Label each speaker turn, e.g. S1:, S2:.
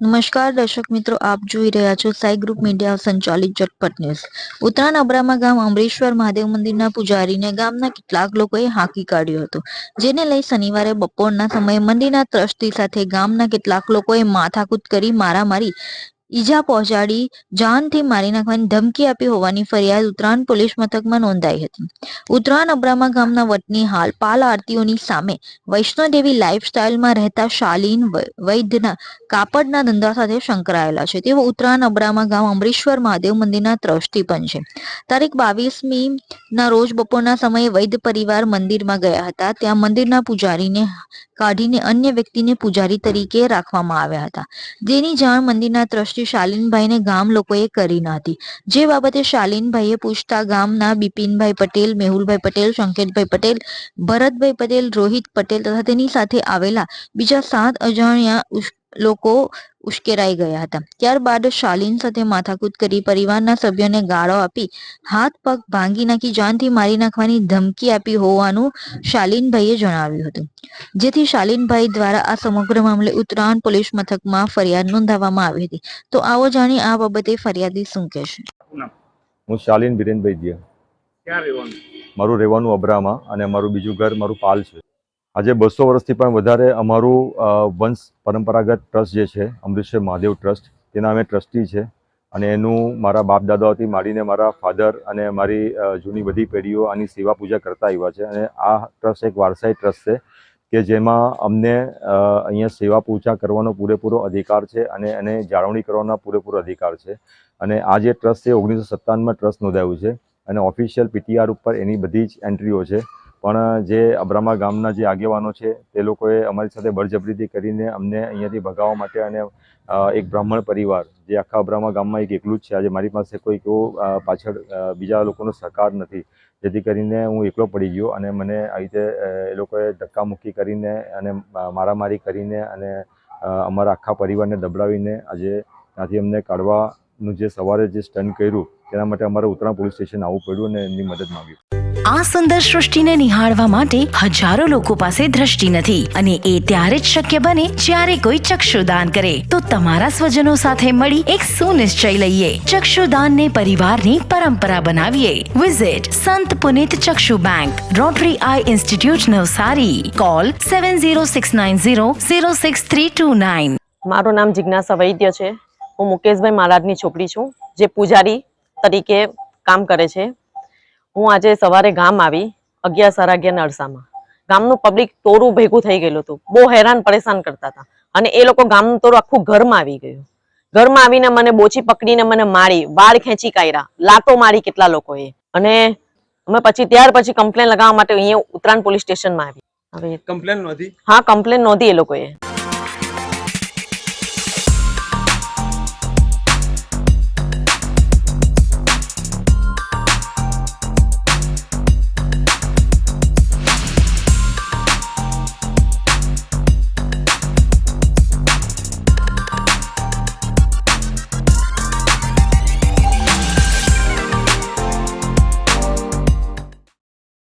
S1: નમસ્કાર દર્શક મિત્રો, આપ જોઈ રહ્યા છો સાઈ ગ્રુપ મીડિયા સંચાલિત ઝટપટ ન્યૂઝ. ઉત્તરાયણ અબ્રામા ગામ અમરેશ્વર મહાદેવ મંદિરના પૂજારીને ગામના કેટલાક લોકોએ હાંકી કાઢ્યો હતો, જેને લઈ શનિવારે બપોરના સમયે મંદિરના ટ્રસ્ટી સાથે ગામના કેટલાક લોકોએ માથાકૂટ કરી મારામારી ઈજા પહોંચાડી, જાનથી મારી નાખવાની ધમકી આપી હોવાની ફરિયાદ ઉત્તરાયણ પોલીસ મથકમાં નોંધાઈ હતી. ઉત્તરાયણ અબ્રામા ગામના વતની હાલ પાલ આરતીઓની સામે વૈષ્ણોદેવી લાઇફસ્ટાઇલમાં રહેતા શાલીન વૈદ્યના કાપડના ધંધા સાથે સંકળાયેલા છે. તેઓ ઉત્તરાયણ અબ્રામા ગામ અમરેશ્વર મહાદેવ મંદિરના ટ્રસ્ટી પણ છે. તારીખ બાવીસમી ના રોજ બપોરના સમયે વૈદ્ય પરિવાર મંદિરમાં ગયા હતા. ત્યાં મંદિરના પૂજારીને કાઢીને અન્ય વ્યક્તિને પૂજારી તરીકે રાખવામાં આવ્યા હતા. જેની જાણ મંદિરના ટ્રસ્ટી શાલિનભાઈને ગામ લોકોએ કરી ન હતી જે બાબતે શાલિનભાઈએ પૂછતા ગામના બિપિનભાઈ પટેલ, મેહુલભાઈ પટેલ શંકેતભાઈ પટેલ, ભરતભાઈ પટેલ, રોહિત પટેલ તથા તેની સાથે આવેલા બીજા સાત અજાણ્યા લોકો ઉશ્કેરાઈ ગયા હતા. ત્યારબાદ શાલિન સાથે માથાકૂદ કરી પરિવારના સભ્યોને ગાળો આપી હાથ પગ ભાંગી નાખી જાનથી મારી નાખવાની ધમકી આપી હોવાનું શાલિનભાઈએ જણાવ્યું હતું. જેથી શાલિનભાઈ દ્વારા આ સમગ્ર મામલે ઉત્તરાયણ પોલીસ મથકમાં ફરિયાદ નોંધાવવામાં આવી હતી. તો આવો જાણી આ બાબતે ફરિયાદી શું કહેશે?
S2: હું શાલિન બિરેનભાઈ દિયા મારું રહેવાનું અબ્રામાં અને મારું બીજું ઘર મારું પાલ છે. આજે બસો વર્ષથી પણ વધારે અમારું વંશ પરંપરાગત ટ્રસ્ટ જે છે અમૃતસર મહાદેવ ટ્રસ્ટ, તેના અમે ટ્રસ્ટી છે. અને એનું મારા બાપ દાદાઓથી માંડીને મારા ફાધર અને મારી જૂની બધી પેઢીઓ આની સેવા પૂજા કરતા આવ્યા છે. અને આ ટ્રસ્ટ એક વારસાઈ ટ્રસ્ટ છે કે જેમાં અમને અહીંયા સેવા પૂજા કરવાનો પૂરેપૂરો અધિકાર છે અને એને જાળવણી કરવાનો પૂરેપૂરો અધિકાર છે. અને આ જે ટ્રસ્ટ છે ઓગણીસો સત્તાવનમાં ટ્રસ્ટ નોંધાયું છે અને ઓફિશિયલ પીટીઆર ઉપર એની બધી જ એન્ટ્રીઓ છે. પણ, જે અબ્રામા ગામના જે આગેવાનો છે, તે લોકોએ અમારી સાથે બળજબરીથી કરીને અમને અહીંયાથી ભગાવવા માટે અને એક બ્રાહ્મણ પરિવાર, જે આખા અબ્રામા ગામમાં એક એકલું જ છે. આજે મારી પાસે કોઈ એવો પાછળ બીજા લોકોનો સહકાર નથી. જેથી કરીને હું એકલો પડી ગયો અને મને આવી રીતે એ લોકોએ ધક્કામુક્કી કરીને અને મારામારી કરીને અને અમારા આખા પરિવારને દબડાવીને આજે ત્યાંથી અમને કાઢવાનું જે સવારે જે સ્ટન કર્યું, તેના માટે અમારે ઉત્તરાયણ પોલીસ સ્ટેશન આવવું પડ્યું અને એમની મદદ માંગી.
S3: આ સુંદર સૃષ્ટિને નિહાળવા માટે હજારો લોકો પાસે દ્રષ્ટિ નથી અને એ ત્યારે જ શક્ય બને જ્યારે કોઈ ચક્ષુદાન કરે. તો તમારા સ્વજનો સાથે મળી એક સુનિશ્ચય લઈએ. ચક્ષુદાનને પરિવારની પરંપરા બનાવીએ. વિઝિટ સંત પુનિત ચક્ષુ bank rotary eye institute Navsari. Call seven zero six nine zero zero six three two nine
S4: મારું નામ જિજ્ઞાસા વૈદ્ય છે. હું મુકેશભાઈ મહારાજની છોકરી છું, જે પૂજારી તરીકે કામ કરે છે. હું આજે સવારે ગામ આવી અગિયાર સાડા અગિયાર અરસામાં. ગામનું પબ્લિક તોરું ભેગું થઈ ગયેલું હતું. બહુ હેરાન પરેશાન કરતા હતા. અને એ લોકો ગામનું તોરું આખું ઘરમાં આવી ગયું. ઘરમાં આવીને મને બોચી પકડીને મને મારી વાળ ખેંચી કાઢ્યા લાતો મારી કેટલા લોકોએ. અને અમે પછી ત્યાર પછી કમ્પ્લેન લગાવવા માટે અહીંયા ઉત્તરાયણ પોલીસ સ્ટેશનમાં આવી. હવે
S5: કમ્પ્લેન નોંધી?
S4: હા કમ્પ્લેન નોંધી એ લોકોએ.